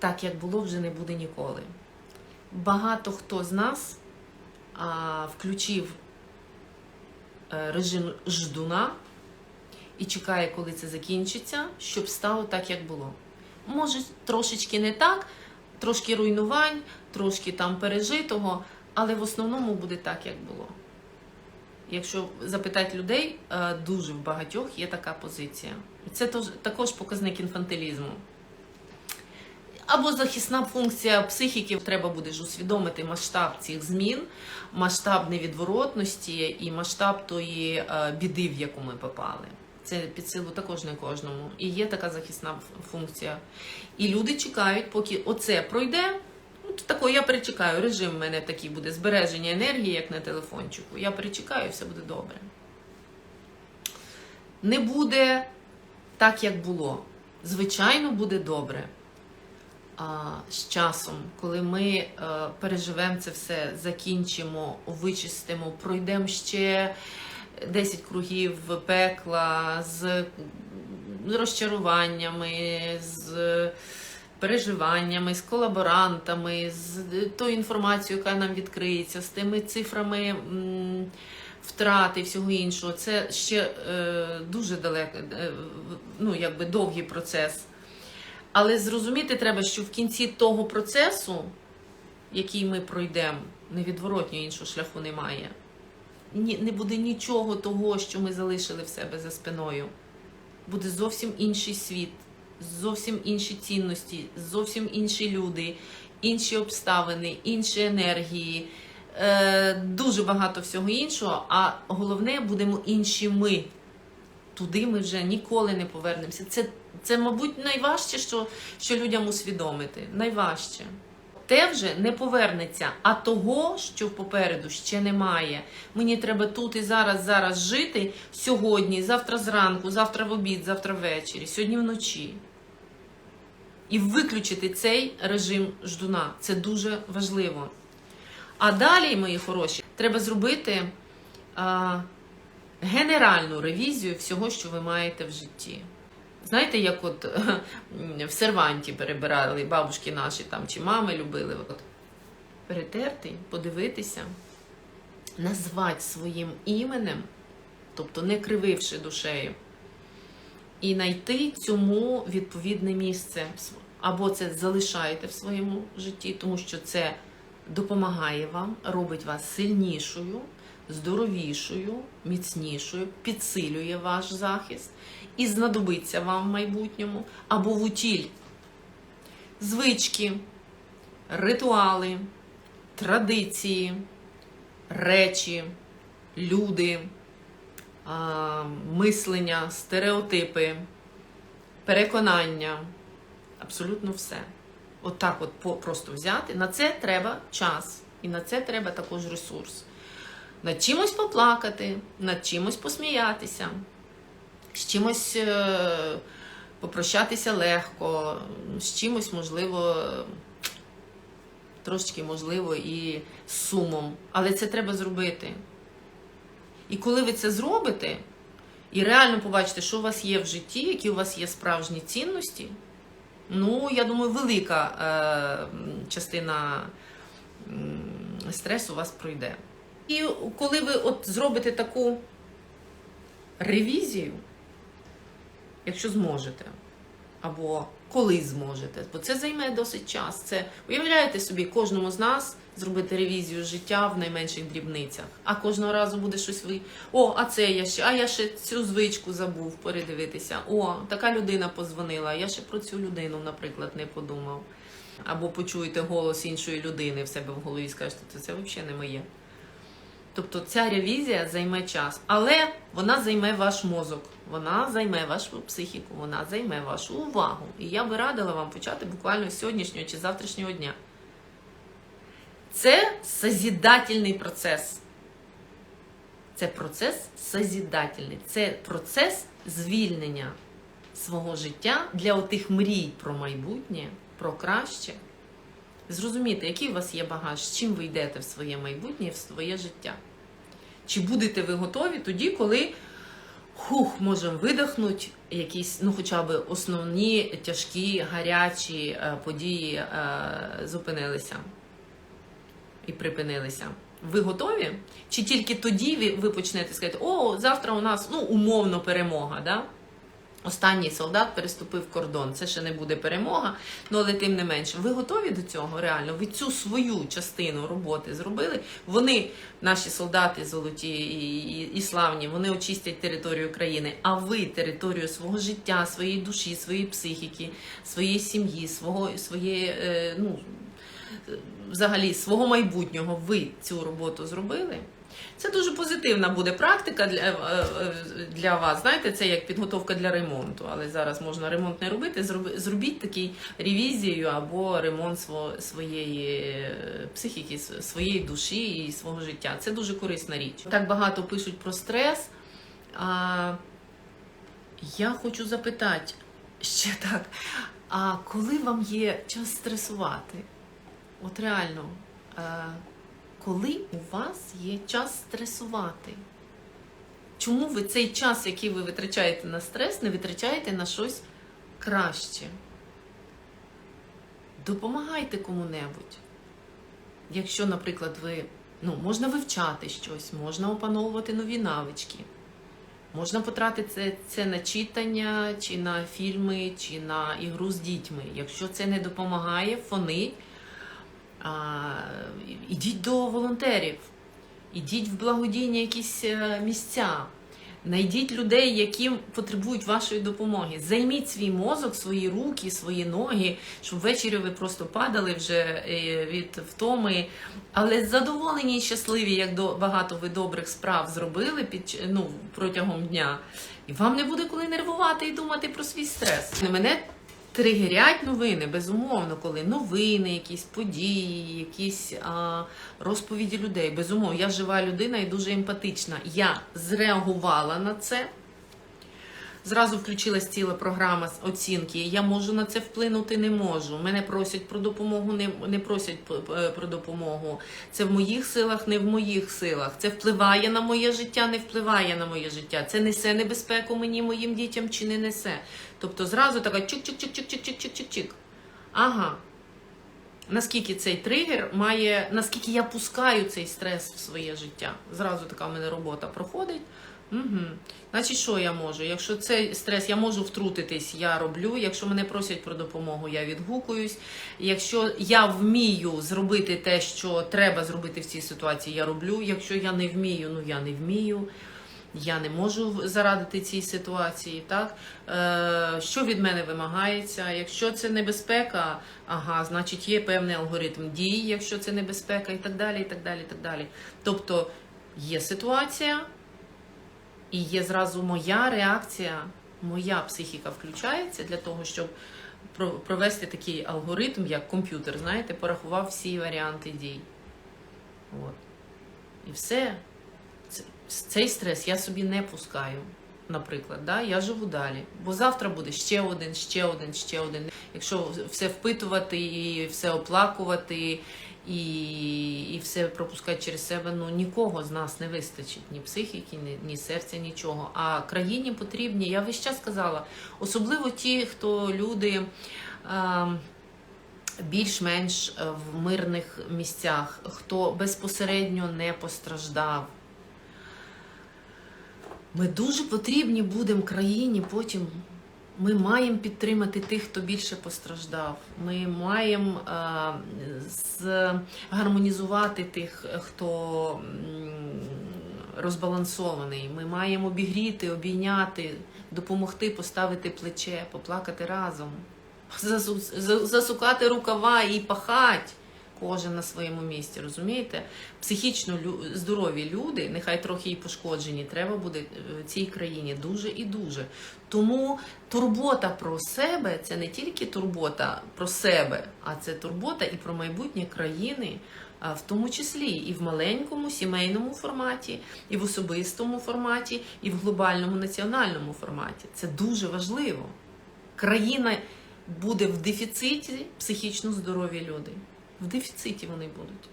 так, як було, вже не буде ніколи. Багато хто з нас а, включив е, режим ждуна і чекає, коли це закінчиться, щоб стало так, як було. Може, трошечки не так, трошки руйнувань, трошки там пережитого, але в основному буде так, як було. Якщо запитати людей, е, дуже в багатьох є така позиція. Це також показник інфантилізму. Або захисна функція психіки, треба буде ж усвідомити масштаб цих змін, масштаб невідворотності і масштаб тої е, біди, в яку ми попали. Це під силу також не кожному. І є така захисна функція. І люди чекають, поки оце пройде. Ну, тако, я перечекаю. Режим в мене такий буде збереження енергії, як на телефончику. Я перечекаю, все буде добре. Не буде так, як було. Звичайно, буде добре. З часом, коли ми е, переживемо це все, закінчимо, вичистимо, пройдемо ще 10 кругів пекла з розчаруваннями, з переживаннями, з колаборантами, з тою інформацією, яка нам відкриється, з тими цифрами м, втрати і всього іншого. Це ще е, дуже далеко, е, ну, якби довгий процес. Але зрозуміти треба, що в кінці того процесу, який ми пройдемо, невідворотньо іншого шляху немає. Ні, не буде нічого того, що ми залишили в себе за спиною. Буде зовсім інший світ, зовсім інші цінності, зовсім інші люди, інші обставини, інші енергії, е, дуже багато всього іншого. А головне, будемо інші ми. Туди ми вже ніколи не повернемося. Це, це мабуть, найважче, що, що людям усвідомити. Найважче. Те вже не повернеться, а того, що попереду ще немає. Мені треба тут і зараз, зараз жити сьогодні, завтра зранку, завтра в обід, завтра ввечері, сьогодні вночі. І виключити цей режим ждуна. Це дуже важливо. А далі, мої хороші, треба зробити а, генеральну ревізію всього, що ви маєте в житті. Знаєте, як от в серванті перебирали бабушки наші там чи мами любили. От, перетерти, подивитися, назвати своїм іменем, тобто не крививши душею, і знайти цьому відповідне місце. Або це залишаєте в своєму житті, тому що це допомагає вам, робить вас сильнішою, здоровішою, міцнішою, підсилює ваш захист і знадобиться вам в майбутньому, або в утіль. Звички, ритуали, традиції, речі, люди, мислення, стереотипи, переконання. Абсолютно все. Отак от, по- просто взяти. На це треба час. І на це треба також ресурс. Над чимось поплакати, над чимось посміятися, з чимось е, попрощатися легко, з чимось, можливо, трошечки, можливо, і з сумом. Але це треба зробити. І коли ви це зробите, і реально побачите, що у вас є в житті, які у вас є справжні цінності, ну, я думаю, велика е, частина стресу у вас пройде. І коли ви от зробите таку ревізію, якщо зможете, або коли зможете, бо це займе досить час. Це уявляєте собі, кожному з нас зробити ревізію життя в найменших дрібницях. А кожного разу буде щось ви. О, а це я ще, а я ще цю звичку забув передивитися. О, така людина позвонила. Я ще про цю людину, наприклад, не подумав. Або почуєте голос іншої людини в себе в голові і скажете, це, взагалі не моє. Тобто ця ревізія займе час, але вона займе ваш мозок, вона займе вашу психіку, вона займе вашу увагу. І я би радила вам почати буквально з сьогоднішнього чи завтрашнього дня. Це созідательний процес. Це процес созідательний. Це процес звільнення свого життя для отих мрій про майбутнє, про краще. Зрозуміти, який у вас є багаж, з чим ви йдете в своє майбутнє в своє життя. Чи будете ви готові тоді, коли хух, можемо видихнути, якісь, ну хоча б основні тяжкі гарячі е, події е, зупинилися і припинилися. Ви готові? Чи тільки тоді ви, почнете сказати, о, завтра у нас ну, умовно перемога, да? Останній солдат переступив кордон. Це ще не буде перемога, ну але тим не менше. Ви готові до цього реально? Ви цю свою частину роботи зробили. Вони, наші солдати золоті і, і, і славні, вони очистять територію країни. А ви територію свого життя, своєї душі, своєї психіки, своєї сім'ї, свого своєї, е, ну е, взагалі свого майбутнього. Ви цю роботу зробили. Це дуже позитивна буде практика для, е, е, для вас. Знаєте, це як підготовка для ремонту. Але зараз можна ремонт не робити. Зробіть такий ревізію або ремонт сво- своєї е, психіки, своєї душі і свого життя. Це дуже корисна річ. Так багато пишуть про стрес. А я хочу запитати ще так: а коли вам є час стресувати? От реально. Коли у вас є час стресувати? Чому ви цей час, який ви витрачаєте на стрес, не витрачаєте на щось краще? Допомагайте кому-небудь. Якщо, наприклад, ви ну, можна вивчати щось, можна опановувати нові навички, можна потратити це, це на читання, чи на фільми, чи на ігру з дітьми. Якщо це не допомагає, фонить, ідіть до волонтерів, ідіть в благодійні якісь е, місця, знайдіть людей, які потребують вашої допомоги. Займіть свій мозок, свої руки, свої ноги, щоб ввечері ви просто падали вже е, від втоми, але задоволені і щасливі, як до багато ви добрих справ зробили під ну, протягом дня. І вам не буде коли нервувати і думати про свій стрес. Мене тригерять новини, безумовно, коли новини, якісь події, якісь а, розповіді людей. Безумовно, я жива людина і дуже емпатична. Я зреагувала на це. Зразу включилась ціла програма з оцінки. Я можу на це вплинути, не можу. Мене просять про допомогу, не, не просять про допомогу. Це в моїх силах, не в моїх силах. Це впливає на моє життя, не впливає на моє життя. Це несе небезпеку мені, моїм дітям чи не несе. Тобто зразу така чик-чик-чик-чик-чик-чик-чик-чик. Ага. Наскільки цей тригер має, наскільки я пускаю цей стрес в своє життя. Зразу така в мене робота проходить. Угу. Значить, що я можу? Якщо цей стрес, я можу втрутитись, я роблю. Якщо мене просять про допомогу, я відгукуюсь. Якщо я вмію зробити те, що треба зробити в цій ситуації, я роблю. Якщо я не вмію, ну я не вмію. Я не можу зарадити цій ситуації, так е, що від мене вимагається? Якщо це небезпека, ага, значить є певний алгоритм дій, якщо це небезпека, і так далі, і так далі, і так далі. Тобто є ситуація, і є зразу моя реакція, моя психіка включається для того, щоб провести такий алгоритм, як комп'ютер, знаєте, порахував всі варіанти дій. От. І все. Цей стрес я собі не пускаю, наприклад. Да? Я живу далі. Бо завтра буде ще один, ще один, ще один. Якщо все впитувати і все оплакувати, і, і все пропускати через себе, ну нікого з нас не вистачить ні психіки, ні, ні серця, нічого. А країні потрібні, я весь час сказала, особливо ті, хто люди. ем, більш-менш е, в мирних місцях, хто безпосередньо не постраждав. Ми дуже потрібні будемо країні потім. Ми маємо підтримати тих, хто більше постраждав. Ми маємо е, гармонізувати тих, хто розбалансований. Ми маємо обігріти, обійняти, допомогти поставити плече, поплакати разом, засукати рукава і пахать. Кожен на своєму місці, розумієте? Психічно здорові люди, нехай трохи і пошкоджені, треба буде е, в цій країні дуже і дуже. Тому турбота про себе це не тільки турбота про себе, а це турбота і про майбутнє країни, в тому числі і в маленькому сімейному форматі, і в особистому форматі, і в глобальному національному форматі. Це дуже важливо. Країна буде в дефіциті психічно здорові люди. В дефіциті вони будуть.